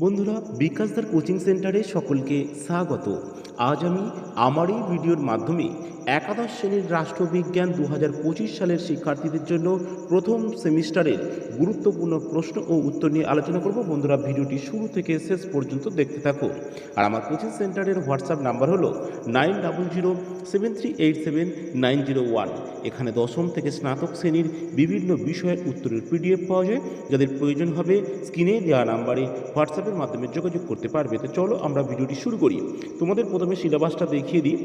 বন্ধুরা বিকাশদার কোচিং সেন্টারে সকলকে স্বাগত। আজ আমি আমার এই ভিডিওর মাধ্যমে একাদশ শ্রেণির রাষ্ট্রবিজ্ঞান দু হাজার পঁচিশ সালের শিক্ষার্থীদের জন্য প্রথম সেমিস্টারের গুরুত্বপূর্ণ প্রশ্ন ও উত্তর নিয়ে আলোচনা করব। বন্ধুরা, ভিডিওটি শুরু থেকে শেষ পর্যন্ত দেখতে থাকুন। আর আমার কোচিং সেন্টারের হোয়াটসঅ্যাপ নাম্বার হলো nine double zero seven three eight seven nine zero one. এখানে দশম থেকে স্নাতক শ্রেণির বিভিন্ন বিষয়ের উত্তরের পিডিএফ পাওয়া যায়। যাদের প্রয়োজন হবে স্ক্রিনে দেওয়া নাম্বারে হোয়াটসঅ্যাপের মাধ্যমে যোগাযোগ করতে পারবে। তো চলো আমরা ভিডিওটি শুরু করি। তোমাদের প্রথমে সিলেবাসটা দেখিয়ে দিই।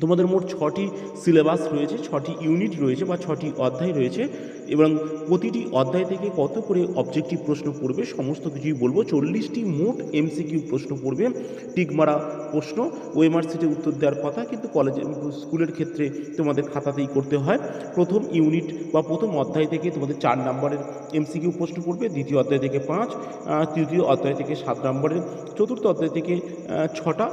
তোমাদের মোট ছটি সিলেবাস রয়েছে, ছটি ইউনিট রয়েছে বা ছটি অধ্যায় রয়েছে। এবং প্রতিটি অধ্যায় থেকে কত করে অবজেক্টিভ প্রশ্ন পড়বে, সমস্ত কিছুই বলব। চল্লিশটি মোট এমসিকিউ প্রশ্ন পড়বে, টিকমারা প্রশ্ন। ওএমআর সিটে উত্তর দেওয়ার কথা, কিন্তু কলেজে স্কুলের ক্ষেত্রে তোমাদের খাতাতেই করতে হয়। প্রথম ইউনিট বা প্রথম অধ্যায় থেকে তোমাদের চার নম্বরের এমসিকিউ প্রশ্ন পড়বে, দ্বিতীয় অধ্যায় থেকে পাঁচ তৃতীয় অধ্যায় থেকে সাত নম্বরের, চতুর্থ অধ্যায় থেকে ছটা,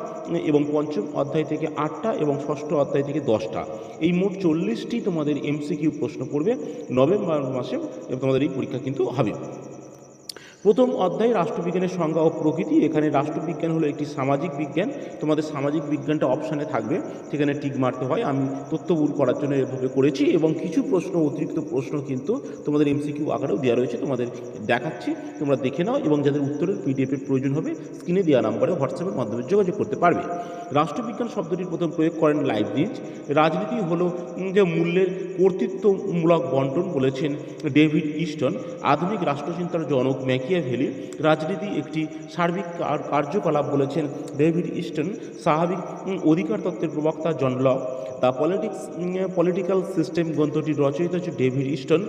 এবং পঞ্চম অধ্যায় থেকে আটটা, এবং ষষ্ঠ অধ্যায় থেকে দশটা। এই মোট চল্লিশটি তোমাদের এমসিকিউ প্রশ্ন পড়বে। নভেম্বর মাসে তোমাদের এই পরীক্ষা কিন্তু হবে। প্রথম অধ্যায় রাষ্ট্রবিজ্ঞানের সংজ্ঞা ও প্রকৃতি। এখানে রাষ্ট্রবিজ্ঞান হলো একটি সামাজিক বিজ্ঞান। তোমাদের সামাজিক বিজ্ঞানটা অপশানে থাকবে। সেখানে টিক মারতে হয়। আমি তথ্য তথ্যবুল করার জন্য এভাবে করেছি এবং কিছু প্রশ্ন, অতিরিক্ত প্রশ্ন কিন্তু তোমাদের এমসিকিউ আকারেও দেওয়া রয়েছে। তোমাদের দেখাচ্ছি। তোমরা দেখে নাও এবং যাদের উত্তরের পিডিএফের প্রয়োজন হবে স্ক্রিনে দেওয়া নাম্বারে হোয়াটসঅ্যাপের মাধ্যমে যোগাযোগ করতে পারবে। রাষ্ট্রবিজ্ঞান শব্দটির প্রথম প্রয়োগ করেন লাইব্রিজ রাজনীতি হলো যে মূল্যের কর্তৃত্বমূলক বন্টন বলেছেন ডেভিড ইস্টন। আধুনিক রাষ্ট্রচিন্তার জনক ম্যাকিয়াভেলি রাজনীতি একটি সার্বিক কার্যকলাপ বলেছেন ডেভিড ইস্টন, স্বাভাবিক অধিকার তত্ত্বের প্রবক্তা John Locke the politics political system গ্রন্থটির রচয়িতা হচ্ছে ডেভিড ইস্টন।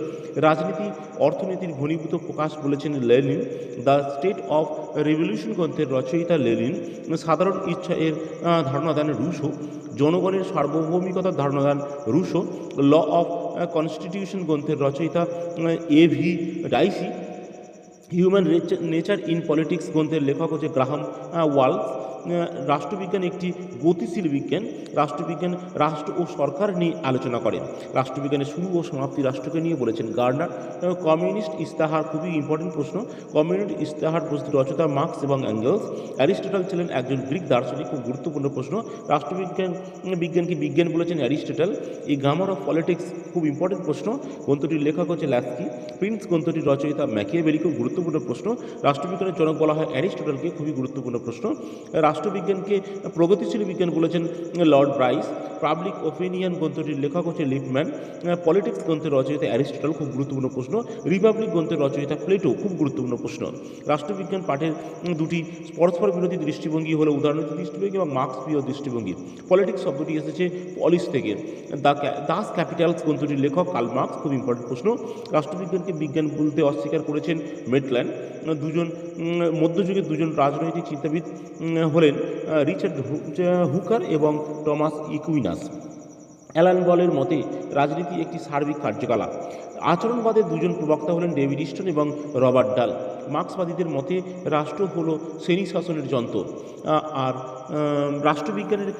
রাজনীতি, অর্থনীতির ঘনীভূত প্রকাশ বলেছেন Lenin. The state of revolution গ্রন্থের রচয়িতা লেনিন। সাধারণ ইচ্ছা এর ধারণা দেন রুশো। জনগণের সার্বভৌমিকতার ধারণা দেন রুশো। ল অফ কনস্টিটিউশন গ্রন্থের রচয়িতা A V Dicey. Human nature in politics গ্রন্থের লেখক হচ্ছে গ্রাহাম ওয়ালস। রাষ্ট্রবিজ্ঞান একটি গতিশীল বিজ্ঞান। রাষ্ট্রবিজ্ঞান রাষ্ট্র ও সরকার নিয়ে আলোচনা করেন। রাষ্ট্রবিজ্ঞানের শুরু ও সমাপ্তি রাষ্ট্রকে নিয়ে বলেছেন গার্নার। কমিউনিস্ট ইস্তাহার খুবই ইম্পর্টেন্ট প্রশ্ন। কমিউনিস্ট ইস্তাহার প্রস্তুত রচয়িতা মার্কস এবং অ্যাঙ্গেলস। অ্যারিস্টটল ছিলেন একজন গ্রিক দার্শনিক খুব গুরুত্বপূর্ণ প্রশ্ন। রাষ্ট্রবিজ্ঞান, বিজ্ঞানকে বিজ্ঞান বলেছেন অ্যারিস্টটল। এই গ্রামার অফ পলিটিক্স খুব ইম্পর্টেন্ট প্রশ্ন। গ্রন্থটির লেখক হচ্ছে ল্যাস্কি। প্রিন্স গ্রন্থটির রচয়িতা ম্যাকিয়াবেলি খুব গুরুত্বপূর্ণ প্রশ্ন। রাষ্ট্রবিজ্ঞানের জনক বলা হয় অ্যারিস্টটলকে, খুবই গুরুত্বপূর্ণ প্রশ্ন। রাষ্ট্রবিজ্ঞানকে প্রগতিশীল বিজ্ঞান বলেছেন লর্ড ব্রাইস। পাবলিক ওপিনিয়ন গ্রন্থটির লেখক হচ্ছে লিপম্যান। পলিটিক্স গ্রন্থের রচয়িতা অ্যারিস্টটল খুব গুরুত্বপূর্ণ প্রশ্ন। রিপাবলিক গ্রন্থের রচয়িতা প্লেটো খুব গুরুত্বপূর্ণ প্রশ্ন। রাষ্ট্রবিজ্ঞান পাঠের দুটি পরস্পর বিরোধী দৃষ্টিভঙ্গি হলো উদাহরণীতি দৃষ্টিভঙ্গি এবং মার্ক্সীয় দৃষ্টিভঙ্গি। পলিটিক্স শব্দটি এসেছে পলিস থেকে। দাস ক্যাপিটালস গ্রন্থটির লেখক কাল মার্কস খুব ইম্পর্টেন্ট প্রশ্ন। রাষ্ট্রবিজ্ঞানকে বিজ্ঞান বলতে অস্বীকার করেছেন মেটল্যান্ড। দুজন মধ্যযুগের দুজন রাজনৈতিক চিন্তাবিদ উম, হলেন রিচার্ড হুকার এবং টমাস ইকুইনাস। অ্যালান বলের মতে, রাজনীতি একটি সার্বিক কার্যকলাপ। আচরণবাদের দুজন প্রবক্তা হলেন ডেভিড ইস্টন এবং রবার্ট ডাল। মার্ক্সবাদীদের মতে, রাষ্ট্র হলো শ্রেণি শাসনের যন্ত্র। আর রাষ্ট্রবিজ্ঞানের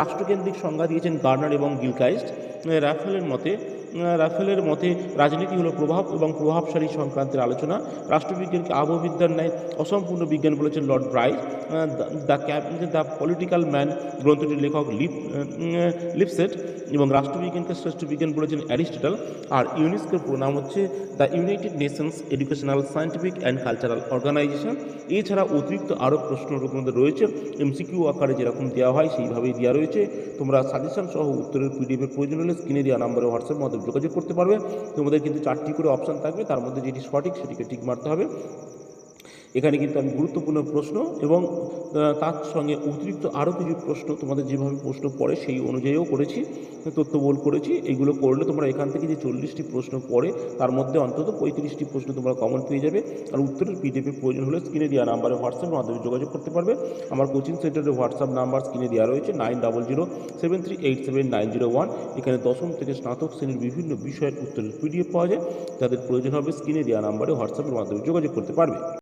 রাষ্ট্রকেন্দ্রিক সংজ্ঞা দিয়েছেন গার্নার এবং গিলকাইস্ট। র্যাফেলের মতে রাফেলের মতে রাজনীতি হলো প্রভাব এবং প্রভাবশালী সংক্রান্তের আলোচনা। রাষ্ট্রবিজ্ঞানকে আবহবিদ্যার ন্যায় অসম্পূর্ণ বিজ্ঞান বলেছেন Lord Bryce. The cap the political man গ্রন্থটির লেখক লিপ লিপসেট এবং রাষ্ট্রবিজ্ঞানকে শ্রেষ্ঠ বিজ্ঞান বলেছেন অ্যারিস্টটল। আর ইউনেস্কোর প্রণাম হচ্ছে the United Nations Educational, Scientific and Cultural Organization. এছাড়া অতিরিক্ত আরও প্রশ্ন মধ্যে রয়েছে। এমসিকিউ আকারে যেরকম দেওয়া হয়, সেইভাবেই দেওয়া রয়েছে। তোমরা সাজেশন সহ উত্তরের পিডিএফের প্রয়োজন হলে স্ক্রিনে দেওয়া নাম্বারে হোয়াটসঅ্যাপ মাধ্যমে যোগাযোগ করতে পারবে। তোমাদের কিন্তু চারটি করে অপশান থাকবে। তার মধ্যে যেটি সঠিক সেটিকে টিক মারতে হবে। এখানে কিন্তু আমি গুরুত্বপূর্ণ প্রশ্ন এবং তার সঙ্গে অতিরিক্ত আরও কিছু প্রশ্ন তোমাদের যেভাবে প্রশ্ন পড়ে সেই অনুযায়ীও করেছি তথ্যবল করেছি। এগুলো করলে তোমরা এখান থেকে যে চল্লিশটি প্রশ্ন পড়ে, তার মধ্যে অন্তত পঁয়ত্রিশটি প্রশ্ন তোমরা কমন পেয়ে যাবে। আর উত্তরের পিডিএফের প্রয়োজন হলে স্ক্রিনে দেওয়া নাম্বারে হোয়াটসঅ্যাপের মাধ্যমে যোগাযোগ করতে পারবে। আমার কোচিং সেন্টারের হোয়াটসঅ্যাপ নাম্বার স্ক্রিনে দেওয়া রয়েছে nine double zero seven three eight seven nine zero one এখানে দশম থেকে স্নাতক শ্রেণির বিভিন্ন বিষয়ের উত্তরের পিডিএফ পাওয়া যায়। যাদের প্রয়োজন হবে স্ক্রিনে দেওয়া নাম্বারে হোয়াটসঅ্যাপের মাধ্যমে যোগাযোগ করতে পারবে।